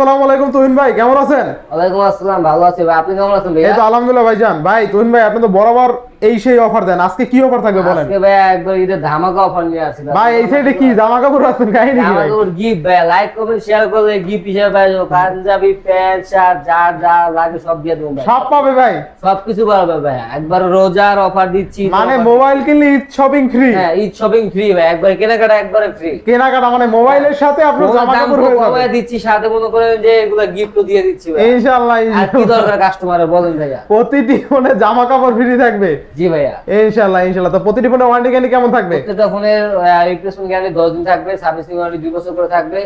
আসসালামু আলাইকুম তুহিন ভাই কেমন আছেন? ওয়ালাইকুম আসসালাম ভালো আছি ভাই। আপনি কেমন আছেন এই ভাইয়া তো আলহামদুলিল্লাহ ভাইজান। ভাই তুহিন ভাই আপনি তো বরাবর এই সেই অফার দেন। আজকে কি অফার থাকবে বলেন? আজকে ভাইয়া একবার ঈদের ধামাকা অফার নিয়ে আসি ভাই। এই সাইডে কি? জামা কাপড় আছেন কাহিনী কি ভাই? আমাকে গিফট ভাইয়া লাইক কমেন্ট শেয়ার করলে গিফট হিসেবে যাব পাঞ্জাবি প্যান্ট শার্ট যা যা লাগে সব দিয়ে দেবো ভাই। সব পাবে ভাই? সবকিছু পারবে ভাইয়া একবার রোজার অফার দিচ্ছি মানে মোবাইল কিনলে ঈদ শপিং ফ্রি হ্যাঁ ঈদ শপিং ফ্রি ভাই একবার কেনাকাটা একবারে ফ্রি কেনাকাটা মানে মোবাইলের সাথে আপনার জামা কাপড় হয়ে যাবে। দিচ্ছি? সাথে মনে করেন যে এগুলো গিফট দিয়ে দিচ্ছি ভাই। ইনশাআল্লাহ আর কি দরকার কাস্টমারের বলেন ভাইয়া। প্রতিটি ফোনে জামা কাপড় ফ্রি থাকবে। জি ভাইয়া। ইনশাআল্লাহ ইনশাআল্লাহ। তো প্রতিটি ফোনে ওয়ারেন্টি গ্যারান্টি কেমন থাকবে? প্রত্যেকটা ফোনের রিপ্লেসমেন্ট গ্যারান্টি দশ দিন থাকবে সার্ভিসিং ওয়ারেন্টি দুই বছর করে থাকবে।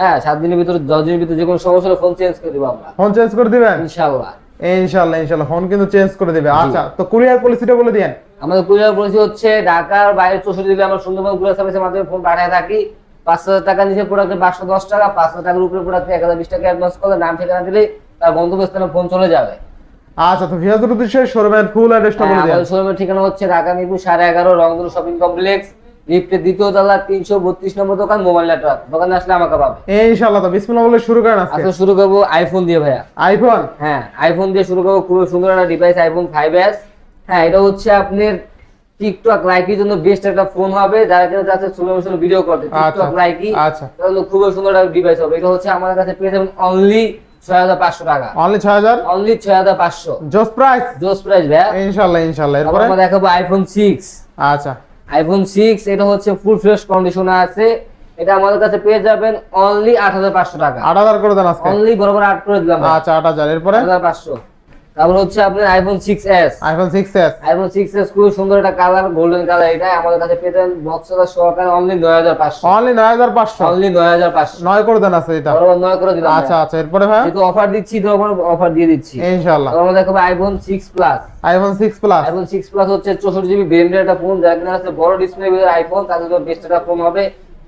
হ্যাঁ সাত দিনের ভিতরে দশ দিনের ভিতরে যে কোনো সমস্যা হলে ফোন চেঞ্জ করে দেবো আমরা। ফোন চেঞ্জ করে দিবেন? ইনশাআল্লাহ। ইনশাআল্লাহ ইনশাআল্লাহ। ফোন কিন্তু চেঞ্জ করে দিবে। আচ্ছা তো কুরিয়ার পলিসিটা বলে দিয়েন। আমাদের কুরিয়ার পলিসি হচ্ছে ঢাকার বাইরে চৌষট্টি দিলে আমরা সুন্দরবন কুরিয়ার সার্ভিসের মাধ্যমে ফোন পাঠিয়ে থাকি। পাঁচ হাজার টাকা নিচে প্রোডাক্টে পাঁচশো দশ টাকা পাঁচ হাজার টাকার উপরে প্রোডাক্টে এক হাজার বিশ টাকা অ্যাডভান্স করলে নাম ঠিকানা দিলে তার গন্তব্যস্থানে ফোন চলে যাবে। আচ্ছা তো ভিয়াজুর উদ্দেশ্যে শোরুমের ফুল অ্যাড্রেসটা বলে দিয়েন আমাদের শোরুমের ঠিকানা হচ্ছে ঢাকা মিরপুর শপিং কমপ্লেক্স লিফটের দ্বিতীয় তলা তিনশো বত্রিশ নম্বর দোকান মোবাইল নেটওয়ার্ক। দোকানে আসলে আমাকে পাবে। ইনশাআল্লাহ তো বিসমিল্লাহ বলে শুরু করেন আজকে। আজকে শুরু করব আইফোন দিয়ে ভাইয়া। আইফোন হ্যাঁ আইফোন দিয়ে শুরু করব খুবই সুন্দর একটা ডিভাইস আইফোন ফাইভ এস হ্যাঁ এটা হচ্ছে আপনার টিকটক লাইকির জন্য বেস্ট একটা ফোন হবে। যারা কিনা যাচ্ছে ভিডিও করতে আচ্ছা টিকটক লাইকি আচ্ছা। তাহলে খুবই সুন্দর একটা ডিভাইস হবে। এটা হচ্ছে আমাদের কাছে পেয়ে যাবেন অনলি ছয় হাজার পাঁচশো টাকা। অনলি ছয় হাজার? অনলি ছয় হাজার পাঁচশো। জোস প্রাইস জোস প্রাইস ভাইয়া। ইনশাআল্লাহ ইনশাআল্লাহ এরপরে? আমরা দেখাবো আইফোন সিক্স আচ্ছা। আইফোন সিক্স এটা হচ্ছে ফুল ফ্রেশ কন্ডিশনে আছে। এটা আমাদের কাছে পেয়ে যাবেন অনলি আট হাজার পাঁচশো টাকা। আট হাজার করে দেন আজকে। অনলি বরাবর আট করে দিলাম আচ্ছা আট হাজার। এরপরে? আট হাজার পাঁচশো। তারপর হচ্ছে আপনার iPhone six S iPhone six S iPhone six S খুবই সুন্দর একটা কালার গোল্ডেন কালার এটা। আমাদের কাছে পেতেন যাবেন বক্সের সহকারে অনলি নয় হাজার পাঁচশো। অনলি নয় হাজার পাঁচশো? অনলি নয় হাজার পাঁচশো। নয় করে দেন আছে এটা। বরাবর নয় করে দিলাম আচ্ছা আচ্ছা এরপরে ভাই? যেহেতু অফার দিচ্ছি তো আমরা অফার দিয়ে দিচ্ছি। ইনশাআল্লাহ। আমরা দেখাবো iPhone six plus iPhone six plus iPhone six plus হচ্ছে চৌষট্টি জিবি ব্র্যান্ডের একটা ফোন যার কিনা আছে বড় ডিসপ্লে আইফোন তাদের জন্য বেস্ট একটা ফোন হবে।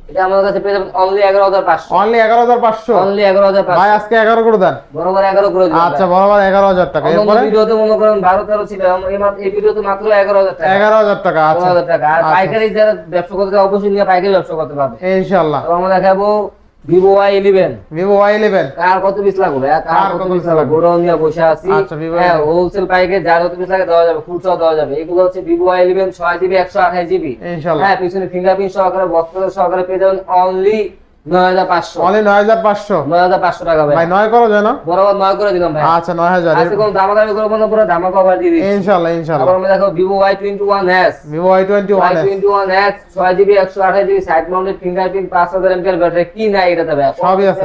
এটা আমাদের কাছে পেয়ে যাবেন অনলি এগারো হাজার পাঁচশো। অনলি এগারো হাজার পাঁচশো? অনলি 11500 ভাই আজকে এগারো করে দেন। বরাবর এগারো করে দিলাম আচ্ছা বরাবর এগারো হাজার টাকা। অন্যান্য এরপরে? ভিডিওতে মনে করেন বারো তেরো ছিল আমরা এই মাত্র- এই ভিডিওতে মাত্র এগারো হাজার টাকা। এগারো হাজার টাকা পনেরো আচ্ছা হাজার টাকা। আর আচ্ছা। পাইকারি যারা ব্যবসা করতে অবশ্যই নিয়ে পাইকারি ব্যবসা করতে পারবে। ইনশাআল্লাহ। তো আমরা দেখাবো Vivo Y eleven Vivo Y eleven কার কত পিস লাগবে? কার কত পিস লাগবে? গোডাউন নিয়ে বসে আছি। আচ্ছা, হ্যাঁ হোলসেল পাইকে যার কত পিস লাগে দেওয়া যাবে খুচরা দেওয়া যাবে। এগুলো হচ্ছে ভিভো ওয়াই ইলেভেন ছয় জিবি একশো আঠাশ জিবি ইনশাআল্লাহ হ্যাঁ পিছনে ফিঙ্গারপ্রিন্ট সহকারে বক্স সহকারে পেয়ে যাবেন অনলি আচ্ছা কি নাই এটাতে ভাই? সবই আছে।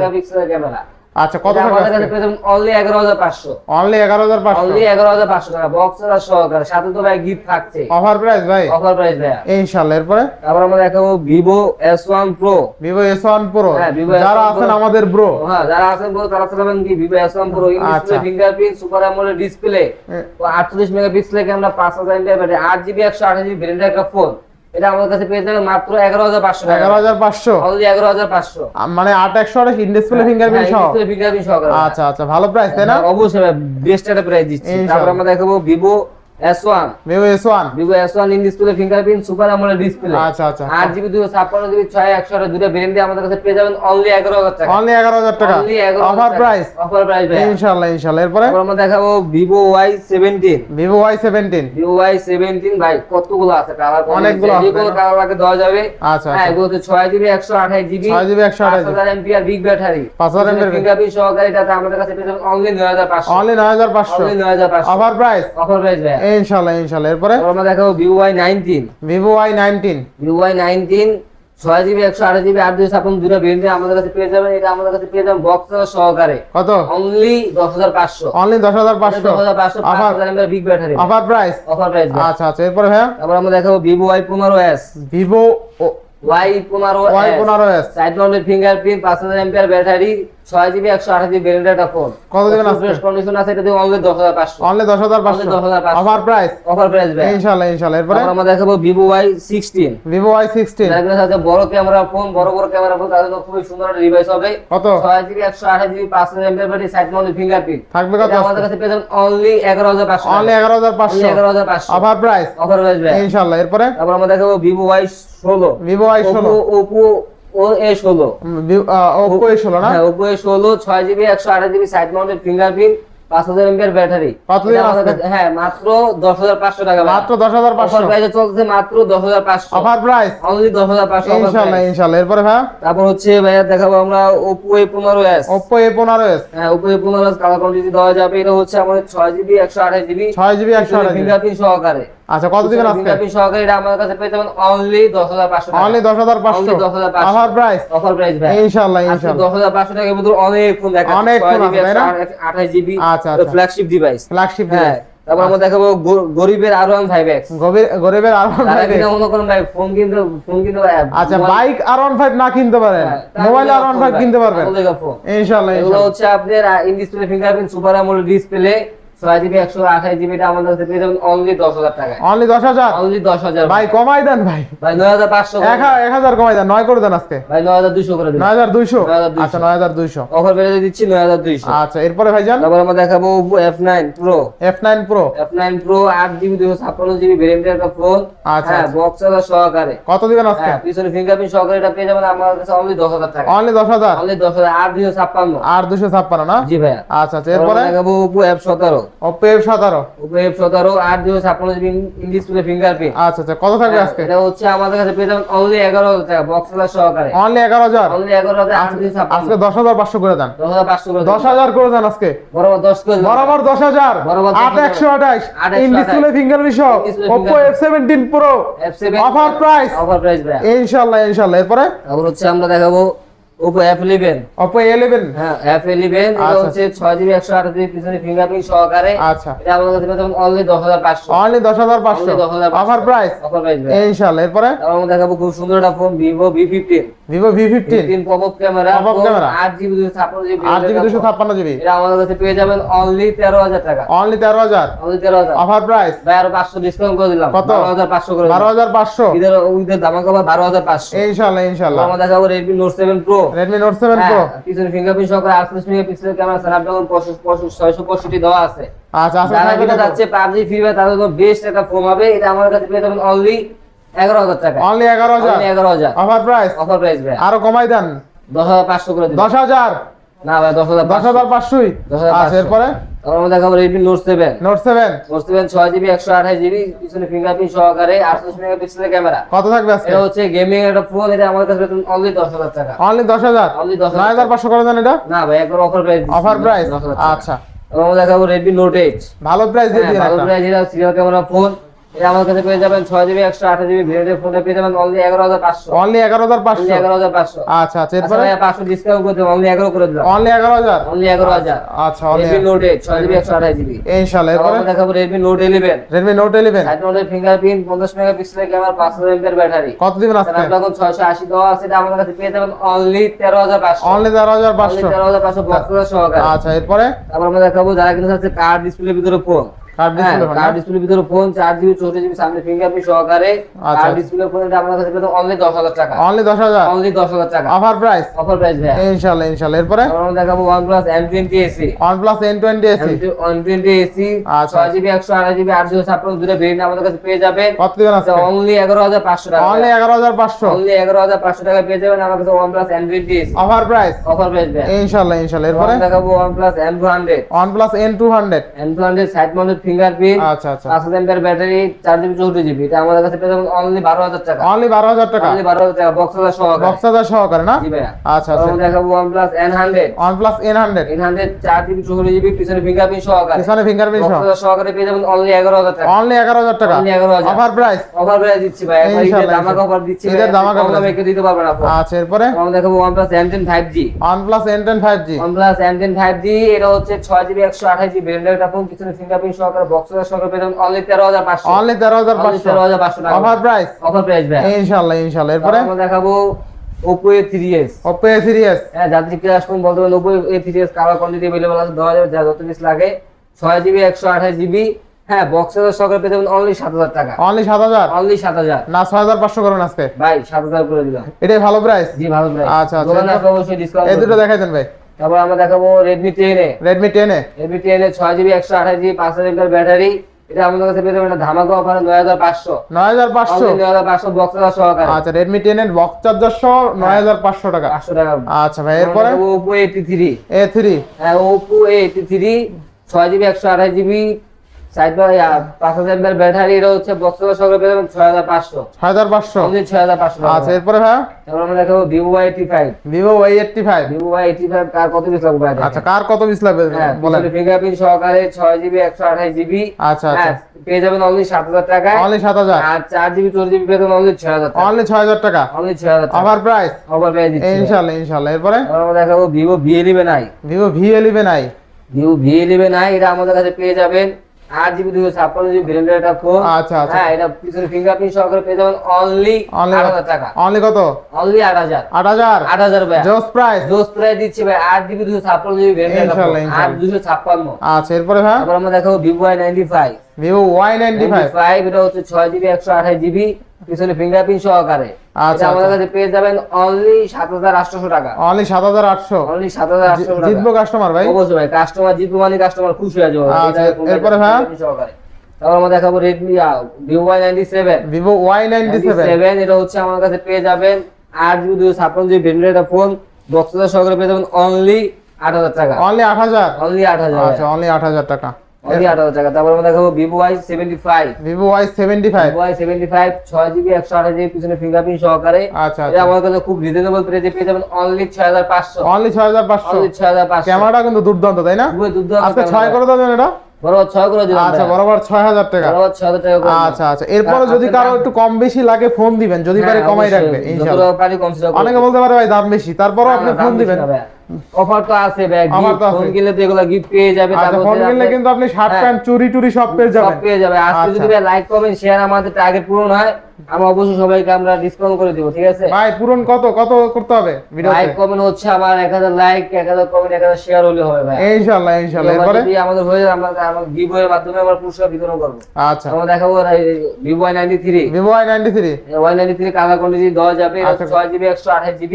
ক্যামেরা আচ্ছা কত টাকা আমাদের কাছে পেয়ে অনলি এগারো হাজার পাঁচশো। অনলি এগারো হাজার পাঁচশো। অনলি এগারো হাজার পাঁচশো টাকা। বক্স আর সহকারে। সাথে তো ভাই গিফট থাকছে। অফার প্রাইস ভাই? অফার প্রাইস ভাইয়া। ইনশাআল্লাহ এরপরে? তারপর আমরা দেখাবো one pro Vivo S one pro হ্যাঁ, Vivo যারা S1 আছেন আমাদের ব্রো হ্যাঁ যারা আছেন বলো তারা চালাবেন কি ওয়ান প্রো আচ্ছা। Display fingerprint super AMOLED display আটচল্লিশ মেগাপিক্সেল ক্যামেরা পাঁচ হাজার এমপিআর ব্যাটারি আট জিবি একশো আঠাশ জিবি ব্র্যান্ডের একটা ফোন এটা আমাদের কাছে পেয়ে যাবে মাত্র 11500 টাকা। 11500 অলরেডি 11500 মানে 8128 ইনডিসপ্লে ফিঙ্গারপ্রিন্ট সহ। ফিঙ্গারপ্রিন্ট সহ আচ্ছা আচ্ছা ভালো প্রাইস তাই না? হ্যাঁ, অবশ্যই বেস্ট একটা প্রাইস দিচ্ছি। তারপর আমরা দেখাবো Vivo S1 Vivo S1 Vivo S1 in display fingerprint super AMOLED display আচ্ছা আচ্ছা। 8 256 GB 6100 দুটো ভেরিয়েন্ট আমাদের কাছে পেয়ে যাবেন অনলি 11000 টাকা। অনলি 11000 টাকা। Only 11000 offer price offer price ভাই ইনশাআল্লাহ ইনশাআল্লাহ। এরপরে? আমরা দেখাবো Vivo Y17 Vivo Y17 Vivo Y17 ভাই কতগুলো আছে? কালার অনেকগুলো যেগুলো কালার লাগে দেওয়া যাবে। আচ্ছা হ্যাঁ এগুলোতে 6 GB 128 GB 6 GB 128 5000 mAh big battery 5000 mAh fingerprint সহকারে এটা আমাদের কাছে পেয়ে যাবেন only 9500 only 9500 only 9500 offer price offer price ভাই ইনশাআল্লাহ ইনশাআল্লাহ। এরপরে? আমরা দেখাবো Vivo Y nineteen Vivo Y nineteen Vivo Y nineteen ছয় জিবি একশো জিবি আট ছাপ্পান্ন দুটো ভেরিয়েন্টে আমাদের কাছে পেয়ে যাবেন। এটা আমাদের কাছে পেয়ে যাবেন বক্স সহকারে। কত? অনলি দশ হাজার পাঁচশো। অনলি দশ হাজার পাঁচশো। দশ হাজার পাঁচশো offer big battery offer price offer price আচ্ছা আচ্ছা এরপরে ভাইয়া? তারপর আমরা দেখাবো ভিভো ওয়াই পনেরো এস ভিভো ওয়াই পনেরো ওয়াই পনেরো এস সাইড মাউন্টেড ফিঙ্গারপ্রিন্ট পাঁচ হাজার এমপিআর ব্যাটারি ছয় জিবি একশো আঠাশ জিবি একটা ফোন কত দিবেন কন্ডিশন আছে এটা দিয়ে অনলি দশ হাজার পাঁচশো। অনলি দশ হাজার পাঁচশো? 10,500 অফার প্রাইস অফার প্রাইস ভাই। ইনশাআল্লাহ ইনশাআল্লাহ এরপরে? আমরা দেখাবো Vivo Y sixteen Vivo Y sixteen যাদের বড় ক্যামেরা ফোন বড় বড় ক্যামেরা ফোন তাদের খুবই সুন্দর ডিভাইস হবে। কত? ছয় জিবি একশো আঠাশ জিবি পাঁচ হাজার এমপিআর ব্যাটারি সাইড ফিঙ্গারপ্রিন্ট থাকবে কত? আমাদের কাছে পেয়ে যাবেন অনলি এগারো হাজার পাঁচশো অনলি এগারো হাজার পাঁচশো। এগারো হাজার পাঁচশো। অফার প্রাইস অফার প্রাইস ভাই। ইনশাআল্লাহ এরপরে? তারপর আমরা দেখাবো ভিভো ওয়াই ষোলো ভিভো ওয়াই ষোলো ওপো ও এ ষোলো। ওপো এ ষোলো না? হ্যাঁ ওপো এ ষোলো ছয় জিবি একশো আঠাশ জিবি সাইড মাউন্টেড ফিঙ্গারপ্রিন্ট পাঁচ হাজার এমপিআর ব্যাটারি। আসবে? কাছে- হ্যাঁ মাত্র দশ হাজার পাঁচশো টাকা মাত্র দশ হাজার পাঁচশো। অফার চলছে মাত্র দশ হাজার পাঁচশো। অফার প্রাইস অনলি দশ হাজার পাঁচশো ইনশাল্লাহ ইনশাল্লাহ। এরপরে ভাইয়া তারপর হচ্ছে ভাইয়া দেখাবো আমরা ওপো এ পনেরো এস ওপো এ পনেরো এস হ্যাঁ ওপো এ পনেরো এস কালার কোয়ান্টিটি দেওয়া যাবে। এটা হচ্ছে আমাদের ছয় জিবি একশো আঠাশ জিবি ছয় জিবি একশো আঠাশ ফিঙ্গারপ্রিন্ট সহকারে। আচ্ছা কত দিবেন আজকে? সহকারে এটা আমাদের কাছে পেয়ে যাবেন অনলি দশ হাজার পাঁচশো অনলি দশ হাজার পাঁচশো? Only 10,500 offer price offer price ভাই। ইনশাল্লাহ দশ টাকার মধ্যে অনেক ফোন দেখা অনেক phone আছে, জিবি আচ্ছা, আচ্ছা। ফ্ল্যাগশিপ ডিভাইস ফ্ল্যাগশিপ হ্যাঁ তারপর আমরা দেখাবো গরিবের আরও ওয়ান ফাইভ এক্স গরিবের আর মনে করেন ভাই ফোন কিনতে ফোন কিনতে আচ্ছা বাইক আর ওয়ান ফাইভ না কিনতে পারেন? মোবাইল আর ওয়ান ফোন ফাইভ কিনতে পারবেন? ফোন। ইনশাল্লাহ এগুলো হচ্ছে আপনার in display fingerprint super AMOLED display ছয় জিবি একশো আঠাশ জিবি এটা আমাদের কাছে পেয়ে যাবেন অনলি দশ হাজার অনলি দশ হাজার? অনলি দশ হাজার ভাই কমাই দেন ভাই। ভাই নয় হাজার পাঁচশো এক হাজার কমাই দেন নয় করে দেন আজকে। ভাই নয় হাজার দুশো করে দিন। নয় হাজার দুইশো? আচ্ছা নয় হাজার দুইশো। অফার বেড়ে দিচ্ছি নয় হাজার দুইশো। আচ্ছা এরপরে ভাইজান তারপর আমরা দেখাবো F nine pro F nine pro F nine pro আট জিবি দুশো ছাপ্পান্ন জিবি ভেরিয়েন্টের একটা ফোন আচ্ছা, হ্যাঁ আচ্ছা। বক্স সহকারে। কত দিবেন আজকে? হ্যাঁ পিছনে ফিঙ্গারপ্রিন্ট সহকারে এটা পেয়ে যাবেন আমার কাছে অনলি দশ হাজার টাকা। অনলি দশ হাজার? অনলি দশ হাজার আট দুশো ছাপ্পান্ন। আর দুশো ছাপ্পান্ন না? জি ভাইয়া। আচ্ছা আচ্ছা এরপরে? দেখাবো ওপো এফ সতেরো। জিবি ইন ডিসপ্লে ফিঙ্গারপ্রিন্ট আচ্ছা আচ্ছা কত থাকবে আজকে? এটা হচ্ছে আমাদের কাছে পেয়ে যাবেন অনলি টাকা বক্স সহকারে। অনলি হাজার? অনলি আজকে করে দেন। দশ হাজার পাঁচশো করে দশ হাজার করে দেন আজকে। বরাবর দশ করে দিলাম। বরাবর দশ হাজার। বরাবর দশ আট হাজার। একশো আঠাশ। আট একশো ইন ডিসপ্লে ফিঙ্গারপ্রিন্ট সহ। Fingerprint। Seventeen pro F7 offer price offer price ভাইয়া। ইনশাল্লাহ ইনশাল্লাহ। এরপরে? তারপর হচ্ছে আমরা দেখাবো Oppo F eleven Oppo eleven হ্যাঁ এফ ইলেভেন এটা আচ্ছা। হচ্ছে ছয় জিবি একশো আঠাশ জিবি পিছনে ফিঙ্গারপ্রিন্ট সহকারে। আচ্ছা। এটা আমাদের কাছে তখন অনলি দশ হাজার পাঁচশো। অনলি দশ হাজার পাঁচশো। Only 10,500 offer price offer price ইনশাআল্লাহ এরপরে? আমরা দেখাবো খুব সুন্দর একটা phone Vivo V fifteen Vivo V fifteen fifteen pop up camera আট জিবি দুশো ছাপ্পান্ন জিবি আট জিবি দুশো ছাপ্পান্ন জিবি এটা আমাদের কাছে পেয়ে যাবেন অনলি তেরো হাজার টাকা। অনলি তেরো হাজার। অনলি তেরো হাজার। অফার প্রাইস ভাই আরও পাঁচশো ডিসকাউন্ট করে দিলাম। কত? বারো হাজার পাঁচশো করে বারো হাজার পাঁচশো? ঈদের দামাকা বারো হাজার পাঁচশো। ইনশাল্লাহ ইনশাল্লাহ। আমরা দেখাবো Redmi Note seven pro Redmi Note seven pro পিছনে ফিঙ্গারপ্রিন্ট সহকারে আটত্রিশ মেগাপিক্সেলের ক্যামেরা স্ন্যাপড্রাগন ছয়শো পঁয়ষট্টি দেওয়া আছে। আচ্ছা আচ্ছা যারা কিনা যাচ্ছে পাবজি ফ্রি ফায়ার তাদের বেস্ট একটা ফোন হবে। এটা আমার কাছে পেয়ে যাবেন অনলি এগারো হাজার টাকা। অনলি এগারো হাজার? এগারো হাজার। অফার প্রাইস অফার প্রাইস ভাই। আরও কমাই দেন। দশ হাজার পাঁচশো করে দশ হাজার? না ভাই দশ হাজার দশ হাজার পাঁচশোই? 10,500 আচ্ছা এরপরে? তারপর আমরা দেখাবো Redmi Note seven Note seven Note seven ছয় জিবি একশো আঠাশ জিবি পিছনে ফিঙ্গারপ্রিন্ট সহকারে মেগাপিক্সেলের ক্যামেরা কত থাকবে এটা হচ্ছে গেমিং একটা ফোন এটা আমার কাছে অনলি দশ হাজার টাকা। অনলি দশ হাজার? অনলি দশ নয় হাজার পাঁচশো করে দেন এটা? না ভাই একবার অফার প্রাইস অফার প্রাইস আচ্ছা। আমরা দেখাবো রেডমি নোট এইট ভালো প্রাইস দিয়ে হ্যাঁ, ভালো প্রাইস এটা সিরিয়াল ক্যামেরা ফোন এটা আমার কাছে পেয়ে যাবেন ছয় জিবি একশো আঠাশ জিবি পেয়ে যাবেন অনলি এগারো হাজার পাঁচশো। অনলি এগারো হাজার পাঁচশো? এগারো হাজার পাঁচশো। আচ্ছা আচ্ছা আচ্ছা এরপরে? পাঁচশো ডিসকাউন্ট করে দেবো অনলি এগারো করে দিলাম। অনলি এগারো হাজার? অনলি এগারো হাজার। আচ্ছা অনলি রেডমি নোট এইট ছয় জিবি একশো আঠাশ জিবি ইনশাল্লাহ তারপর এরপরে? আমরা দেখাবো Redmi Note eleven Redmi Note eleven side mounted fingerprint পঞ্চাশ মেগাপিক্সেলের ক্যামেরা পাঁচ হাজার ব্যাটারি কত দিবেন আজকে স্ন্যাপড্রাগন ছয়শো আশি দেওয়া আছে এটা আমাদের কাছে পেয়ে যাবেন অনলি তেরো হাজার পাঁচশো। অনলি তেরো হাজার পাঁচশো। তেরো হাজার পাঁচশো বক্স সহকারে। আচ্ছা এরপরে? তারপর আমরা দেখাবো যারা কিনা হচ্ছে কার্ড ডিসপ্লের ভিতরে ফোন কার্ড ডিসপ্লে ভিতরে ফোন চার জিবি চৌষট্টি জিবি সামনে ফিঙ্গারপ্রিন্ট সহকারে। কার্ড ডিসপ্লে ফোন এটা কাছে পেতে অনলি দশ হাজার টাকা। অনলি দশ হাজার? অনলি দশ হাজার টাকা। অফার প্রাইস অফার প্রাইস ভাই এরপরে? আমরা দেখাবো দুটো ভেরিয়েন্ট আমাদের কাছে পেয়ে যাবেন। কত দিবেন আজকে? অনলি এগারো হাজার পাঁচশো টাকা। অনলি এগারো হাজার পাঁচশো? অনলি এগারো হাজার পাঁচশো টাকা পেয়ে যাবেন আমার কাছে M twenty AC offer price offer price ভাই ইনশাল্লাহ ইনশাল্লাহ এরপরে? দেখাবো two hundred M two hundred side mounted fingerprint আচ্ছা আচ্ছা। হাজার ব্যাটারি চার জিবি চৌষট্টি জিবি। এটা আমাদের কাছে পেয়ে অনলি হাজার টাকা। অনলি বারো হাজার টাকা? অনলি বারো হাজার টাকা বক্স হাজার সহকারে। বক্স হাজার সহকারে না? জি ভাইয়া। আচ্ছা আচ্ছা। আমরা দেখাবো hundred OnePlus N hundred N GB চৌষট্টি জিবি পিছনে ফিঙ্গারপ্রিন্ট সহকারে। পিছনে ফিঙ্গারপ্রিন্ট বক্স সহ হাজার সহকারে পেয়ে যাবেন অনলি এগারো হাজার টাকা। অনলি এগারো হাজার টাকা? অনলি এগারো হাজার। অফার প্রাইস অফার প্রাইস দিচ্ছি ভাই ধামাকা অফার দিচ্ছি ধামাকা কম দামে দিতে পারবে না আচ্ছা এরপরে? আমরা দেখাবো ten five G OnePlus M ten five G এটা হচ্ছে ছয় জিবি একশো আঠাশ জিবি। ব্র্যান্ডের একটা ফোন পিছনে ফিঙ্গারপ্রিন্ট সহকারে সহকারে পেয়ে যাবেন অনলি অনলি টাকা। অফার প্রাইস অফার প্রাইস ভাই। এরপরে? আমরা দেখাবো সিরিয়াস হ্যাঁ বলতে পারেন কালার কোয়ান্টিটি আছে যা যত পিস লাগে ছয় জিবি একশো আঠাশ জিবি হ্যাঁ সহকারে পেয়ে যাবেন অনলি টাকা। অনলি সাত হাজার? অনলি সাত হাজার। না করুন আজকে। ভাই সাত হাজার করে দিলাম। এটাই ভালো প্রাইস জি ভালো প্রাইস আচ্ছা, আচ্ছা, অবশ্যই ডিসকাউন্ট এই দুটো দেখাই দেন ভাই। তারপর আমরা দেখাবো Redmi ten A. Redmi ten A? Redmi ten A ছয় জিবি একশো আঠাশ জিবি পাঁচ হাজার ব্যাটারি। এটা আমাদের কাছে পেয়ে যাবেন একটা ধামাকা অফার নয় হাজার পাঁচশো। নয় হাজার পাঁচশো? নয় হাজার পাঁচশো বক্স সহকারে। আচ্ছা রেডমি টেন এর বক্স চার্জার সহ নয় হাজার পাঁচশো টাকা। পাঁচশো টাকা। আচ্ছা ভাই এরপরে? Oppo eighty three A three হ্যাঁ ওপো এইটি থ্রি ছয় জিবি একশো আঠাশ জিবি সাইড পাঁচ হাজার হচ্ছে পেয়ে ছয় হাজার পাঁচশো। ছয় হাজার পাঁচশো? ছয় হাজার পাঁচশো আচ্ছা এরপরে ভাই? তারপর আমরা দেখাবো Vivo Y eighty five Vivo Y five Vivo Y eighty five কার কত পিস লাগবে আচ্ছা কার কত পিস লাগবে? হ্যাঁ বলেন। ফিঙ্গারপ্রিন্ট সহকারে ছয় জিবি একশো আঠাশ জিবি আচ্ছা আচ্ছা। হ্যাঁ পেয়ে যাবেন অনলি সাত হাজার টাকায়। অনলি সাত হাজার? আর চার জিবি চোদ্দ জিবি পেয়ে যাবেন অনলি ছয় হাজার অনলি ছয় হাজার টাকা? অনলি ছয় হাজার টাকা। প্রাইস দিচ্ছি। ইনশাল্লাহ ইনশাল্লাহ। এরপরে? আমরা দেখাবো Vivo V eleven I Vivo V eleven I Vivo V I এটা আমাদের কাছে পেয়ে যাবেন। আট জিবি দুশো ছাপ্পান্ন জিবি ব্র্যান্ডের একটা ফোন আচ্ছা আচ্ছা। হ্যাঁ এটা পিছনে ফিঙ্গারপ্রিন্ট সহকারে পেয়ে যাবেন অনলি Only- আট হাজার টাকা। অনলি কত? অনলি আট হাজার। আট হাজার? আট হাজার ভাই জোস প্রাইস জোস প্রায় দিচ্ছি ভাই আট জিবি দুশো ছাপ্পান্ন জিবি ব্র্যান্ডের একটা ইনশাল্লাহ, ফোন আট দুশো ছাপ্পান্ন। আচ্ছা এরপরে ভাই? তারপর আমরা দেখাবো Vivo I ninety five Vivo Y ninety five five এটা হচ্ছে ছয় জিবি একশো আঠাশ জিবি পিছনে ফিঙ্গারপ্রিন্ট সহকারে। আচ্ছা, আমাদের আচ্ছা। কাছে পেয়ে যাবেন অনলি সাত হাজার আটশো টাকা। অনলি সাত হাজার আটশো? অনলি টাকা। জিতবো কাস্টমার ভাই? অবশ্যই ভাই। কাস্টমার জিতবো মানে কাস্টমার খুশি হয়ে যাবে। আচ্ছা, এরপরে ভাই? তারপর আমরা দেখাবো এটা হচ্ছে কাছে পেয়ে যাবেন ফোন। সহকারে পেয়ে যাবেন অনলি আট হাজার টাকা। অনলি আট হাজার? অনলি আট হাজার। আচ্ছা অনলি আট হাজার টাকা। টাকা। তারপর আমরা দেখাবো পিছনে ফিঙ্গারপ্রিন্ট সহকারে। আচ্ছা এটা আচ্ছা কাছে খুব রিজনেবল প্রাইসে পেয়ে যাবেন অনলি ছয় হাজার পাঁচশো। অনলি ছয় হাজার পাঁচশো। অনলি ছয় হাজার পাঁচশো। ক্যামেরাটা কিন্তু দুর্দান্ত তাই না? খুবই দুর্দান্ত আজকে camera ছয় করে এটা। বরাবর ছয় করে দিলাম আচ্ছা বরাবর ছয় হাজার টাকা। বরাবর ছয় হাজার টাকা করে আচ্ছা আচ্ছা। এরপরে যদি কারও একটু কম বেশি লাগে ফোন দিবেন। যদি পারে হ্যাঁ, কমাই। রাখবে ইনশাআল্লাহ। পারি consider করব। অনেকে বলতে পারে ভাই দাম বেশি। তারপরও আপনি ফোন দিবেন। অফার তো আছে ভাই ফোন কিনলে তো এগুলা গিফট পেয়ে যাবে আচ্ছা, তারপর ফোন কিনলে কিন্তু আপনি শার্ট হ্যাঁ। প্যান্ট চুরি টুরি সব পেয়ে যাবেন। সব পেয়ে যাবে। আজকে আচ্ছা। যদি ভাই লাইক কমেন্ট শেয়ার আমাদের টার্গেট পূরণ হয় আমরা অবশ্যই সবাইকে আমরা ডিসকাউন্ট করে দেব ঠিক আছে? ভাই পূরণ কত? কত করতে হবে ভিডিওতে লাইক কমেন্ট হচ্ছে আমার 1000 লাইক 1000 কমেন্ট 1000 শেয়ার হলে হবে ভাই। ইনশাআল্লাহ ইনশাআল্লাহ এরপরে? যদি আমাদের হয়ে যায় আমরা আমরা গিভওয়ে মাধ্যমে আমরা পুরস্কার বিতরণ করব। আচ্ছা। আমরা দেখাবো Vivo Y93 Vivo Y93 Y93 colour quantity দেওয়া যাবে 6GB 128GB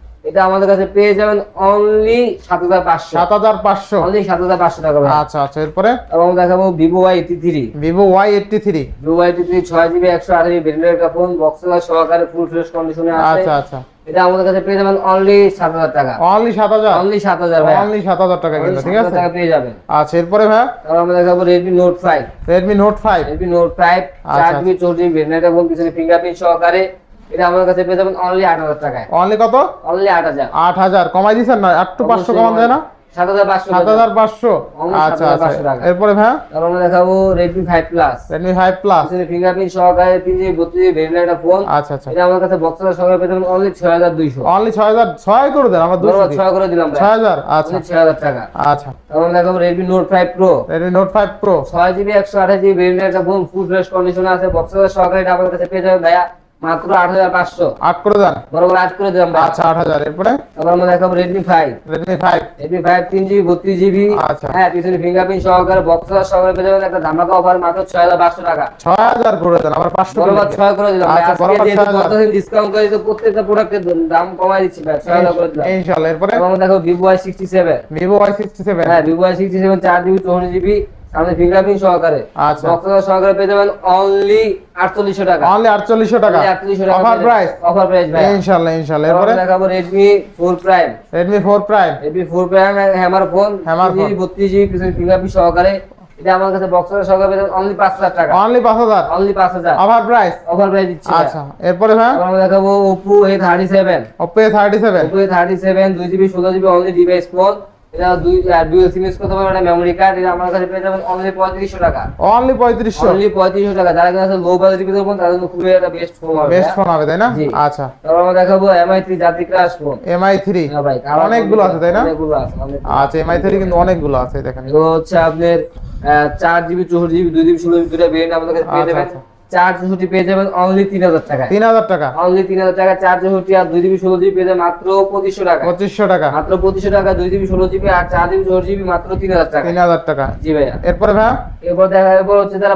এটা আমাদের কাছে পেয়ে যাবেন অনলি সাত হাজার পাঁচশো। সাত হাজার পাঁচশো। অনলি সাত হাজার পাঁচশো টাকা আচ্ছা আচ্ছা এরপরে? এবং দেখাবো Vivo Y eighty three Vivo Y eighty three Vivo Y eighty three ছয় জিবি একশো আঠাশ জিবি একটা ফোন বক্স সহকারে ফুল ফ্রেশ কন্ডিশনে আছে। আচ্ছা আচ্ছা। এটা আমাদের কাছে পেয়ে যাবেন অনলি সাত হাজার টাকা। অনলি সাত হাজার? অনলি সাত হাজার ভাই অনলি সাত হাজার টাকা কিন্তু ঠিক আছে? টাকা পেয়ে যাবেন। আচ্ছা এরপরে ভাই তারপর আমরা দেখাবো Redmi note five Redmi note five Redmi note five আচ্ছা, চার জিবি চৌদ্দ এবং পিছনে ফিঙ্গারপ্রিন্ট সহকারে। এটা আমাদের কাছে পেয়ে যাবেন অনলি আট হাজার টাকায়। অনলি কত? অনলি আট হাজার। আট হাজার। কমাই দিচ্ছেন না? একটু পাঁচশো কমান যায় না? সাত হাজার পাঁচশো সাত হাজার পাঁচশো? Only আচ্ছা আচ্ছা। এরপরে ভাই আমরা দেখাবো Redmi five plus Redmi five plus পিছনে ফিঙ্গারপ্রিন্ট সহকারে তিন জিবি বত্রিশ একটা ফোন আচ্ছা আচ্ছা। এটা আমার কাছে বক্সের সহকারে পেয়ে যাবেন অনলি ছয় হাজার দুইশো। অনলি ছয় হাজার ছয় করে দেন আমার দুশো বরাবর ছয় করে দিলাম ভাই। ছয় হাজার? আচ্ছা। অনলি ছয় হাজার টাকা। আচ্ছা। তারপর আমরা দেখাবো Redmi note five pro Redmi note five pro ছয় জিবি একশো আঠাশ জিবি একটা ফোন ফুল ফ্রেশ কন্ডিশনে আছে। বক্সের সহকারে এটা আমার কাছে পেয়ে যাবেন ভাইয়া। মাত্র আট করে দেন? বরাবর আট করে দিলাম আচ্ছা 8000 এরপরে? তারপর আমরা দেখাবো Redmi 5 Redmi 5 Redmi 5 আচ্ছা। হ্যাঁ পিছনে ফিঙ্গারপ্রিন্ট সহকারে বক্সার সহকারে পেয়ে যাবেন। একটা ধামাকা অফার টাকা। 6000 করে দেন আবার করে ডিসকাউন্ট করে আচ্ছা, তো প্রত্যেকটা প্রোডাক্টের দাম কমাই দিচ্ছি ভাই। 6000 করে দিলাম। ইনশাআল্লাহ এরপরে? আমরা দেখো Vivo Y67 Vivo Y67 হ্যাঁ Vivo আপনি ফিঙ্গারপ্রিন্ট সহকারে। আচ্ছা। বক্স সহকারে পেয়ে যাবেন অনলি 4800 টাকা। অনলি 4800 টাকা? 4800 টাকা অফার প্রাইস অফার প্রাইস ভাই ইনশাআল্লাহ ইনশাআল্লাহ এরপরে দেখাবো Redmi 4 Prime Redmi 4 Prime? Redmi 4 Prime phone hammer phone 32 GB পিছনে ফিঙ্গারপ্রিন্ট সহকারে। এটা আমার কাছে বক্স সহকারে পেয়ে যাবেন অনলি 5000 টাকা। Only 5000 only 5000 offer price offer price দিচ্ছি আচ্ছা। এরপরে ভাই আমরা দেখাবো Oppo A37 Oppo A37 Oppo A37 2 GB 16 GB only device phone এটা দুই ডুয়েল সিম ইউজ করতে একটা মেমোরি কার্ড এটা আমার কাছে পেয়ে যাবেন অনলি পঁয়ত্রিশশো টাকা। অনলি পঁয়ত্রিশশো? অনলি পঁয়ত্রিশশো টাকা। যারা কিনা লো বাজেট ভিতরে ফোন তাদের জন্য খুবই একটা বেস্ট ফোন হবে বেস্ট ফোন হবে তাই না? আচ্ছা। তারপর আমরা দেখাবো এমআই থ্রি জাতি ক্রাশ ফোন এমআই থ্রি হ্যাঁ ভাই অনেকগুলো আছে তাই না? অনেকগুলো আছে। আচ্ছা এমআই কিন্তু অনেকগুলো আছে দেখেন। এগুলো হচ্ছে আপনার চার জিবি চৌষট্টি জিবি দুই জিবি ষোলো জিবি দুটা ভেরিয়েন্ট আমাদের কাছে পেয়ে যাবেন। আচ্ছা। চার চৌষট্টি পেয়ে যাবেন অনলি তিন হাজার টাকা তিন হাজার টাকা। অনলি তিন হাজার টাকা চার চৌষট্টি আর দুই জিবি ষোলো জিবি পেয়ে যাবেন মাত্র পঁচিশশো টাকা পঁচিশশো টাকা। মাত্র পঁচিশশো টাকা দুই জিবি ষোলো জিবি আর চার জিবি ষোলো জিবি মাত্র তিন হাজার টাকা তিন হাজার টাকা। জি ভাইয়া। এরপরে ভাইয়া? এরপর দেখা এরপর হচ্ছে যারা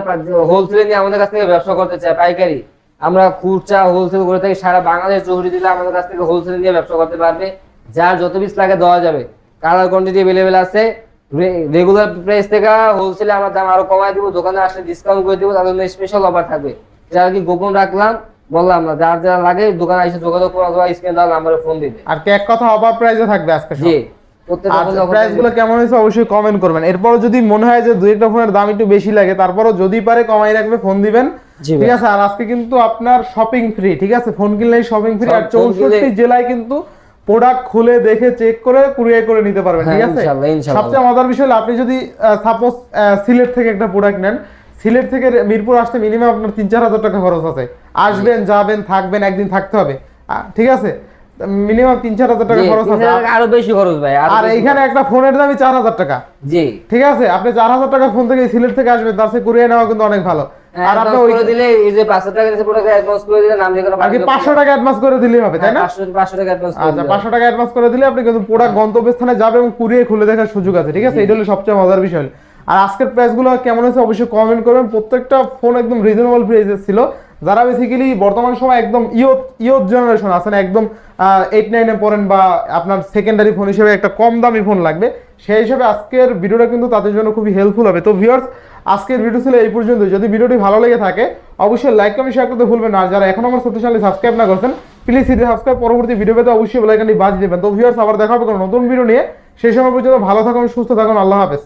হোলসেলে নিয়ে আমাদের কাছ থেকে ব্যবসা করতে চায় পাইকারি আমরা খুচরা হোলসেল করে থাকি সারা বাংলাদেশ চৌষট্টি দিলে আমাদের কাছ থেকে হোলসেল নিয়ে ব্যবসা করতে পারবে। যার যত পিস লাগে দেওয়া যাবে। কালার কোয়ান্টিটি অ্যাভেলেবেল আছে রেগুলার প্রাইস থেকে হোলসেলে আমরা দাম আরও কমায় দিব দোকানে আসলে ডিসকাউন্ট করে দিব তাদের জন্য স্পেশাল অফার থাকবে। যারা কি গোপন রাখলাম বললাম না যার যারা লাগে দোকানে এসে যোগাযোগ করো অথবা স্ক্রিন দেওয়া নাম্বারে ফোন দিবে। আর কি এক কথা অফার প্রাইসে থাকবে আজকে। জি প্রত্যেকটা আর ফোনে offer প্রাইসগুলো থাকবে। কেমন হয়েছে অবশ্যই কমেন্ট করবেন। এরপরও যদি মনে হয় যে দুই একটা ফোনের দাম একটু বেশি লাগে তারপরও যদি পারে কমাই রাখবে ফোন দিবেন। ঠিক আছে আর আজকে কিন্তু আপনার শপিং ফ্রি ঠিক আছে? ফোন কিনলেই শপিং ফ্রি আর চৌষট্টি জেলায় কিন্তু প্রোডাক্ট খুলে দেখে চেক করে কুরিয়ার করে নিতে পারবেন ঠিক হ্যাঁ, আছে? ইনশাল্লাহ, ইনশাল্লাহ। সবচেয়ে মজার বিষয় হলো আপনি যদি সাপোজ সিলেট থেকে একটা প্রোডাক্ট নেন সিলেট থেকে মিরপুর আসতে মিনিমাম আপনার তিন চার হাজার টাকা খরচ আছে। আসবেন যাবেন থাকবেন একদিন থাকতে হবে। ঠিক আছে? মিনিমাম তিন চার হাজার টাকা খরচ আছে। আরও বেশি খরচ ভাই আর বেশি এইখানে একটা ফোনের দামই চার হাজার টাকা। জি। ঠিক আছে? আপনি চার হাজার টাকা ফোন থেকে সিলেট থেকে আসবেন তার সাথে কুরিয়ে নেওয়া কিন্তু অনেক ভালো। আর আপনি ওই দিলে এই যে 500 টাকা অ্যাডভান্স করে দিলে নাম কি পাঁচশো টাকা অ্যাডভান্স করে দিলেই হবে তাই না? 500 500 টাকা অ্যাডভান্স আচ্ছা দিলে পাঁচশো টাকা অ্যাডভান্স করে দিলে আপনি কিন্তু প্রোডাক্ট গন্তব্যস্থানে যাবে এবং কুরিয়ে খুলে দেখার সুযোগ আছে ঠিক আছে? এটা হলো সবচেয়ে মজার বিষয়। আর আজকের প্রাইসগুলো কেমন হয়েছে অবশ্যই কমেন্ট করবেন। প্রত্যেকটা ফোন একদম রিজনেবল প্রাইসে ছিল। যারা বেসিক্যালি বর্তমান সময় একদম ইয়ত ইয়ত জেনারেশন আছেন একদম এইট নাইনে পড়েন বা আপনার সেকেন্ডারি ফোন হিসেবে একটা কম দামি ফোন লাগবে সেই হিসেবে আজকের ভিডিওটা কিন্তু তাদের জন্য খুবই হেল্পফুল হবে। তো ভিউয়ার্স আজকের ভিডিও ছিল এই পর্যন্ত যদি ভিডিওটি ভালো লেগে থাকে, অবশ্যই লাইক কমেন্ট শেয়ার করতে ভুলবেন না। আর যারা এখন আমার সত্যি চ্যানেল সাবস্ক্রাইব না করছেন প্লিজ সিটি সাবস্ক্রাইব পরবর্তী ভিডিও পেতে অবশ্যই বেলাইকানটি বাজ দেবেন। তো ভিউয়ার্স আবার দেখা হবে কোনো নতুন ভিডিও নিয়ে। সেই সময় পর্যন্ত ভালো থাকুন, সুস্থ থাকুন। আল্লাহ হাফেজ।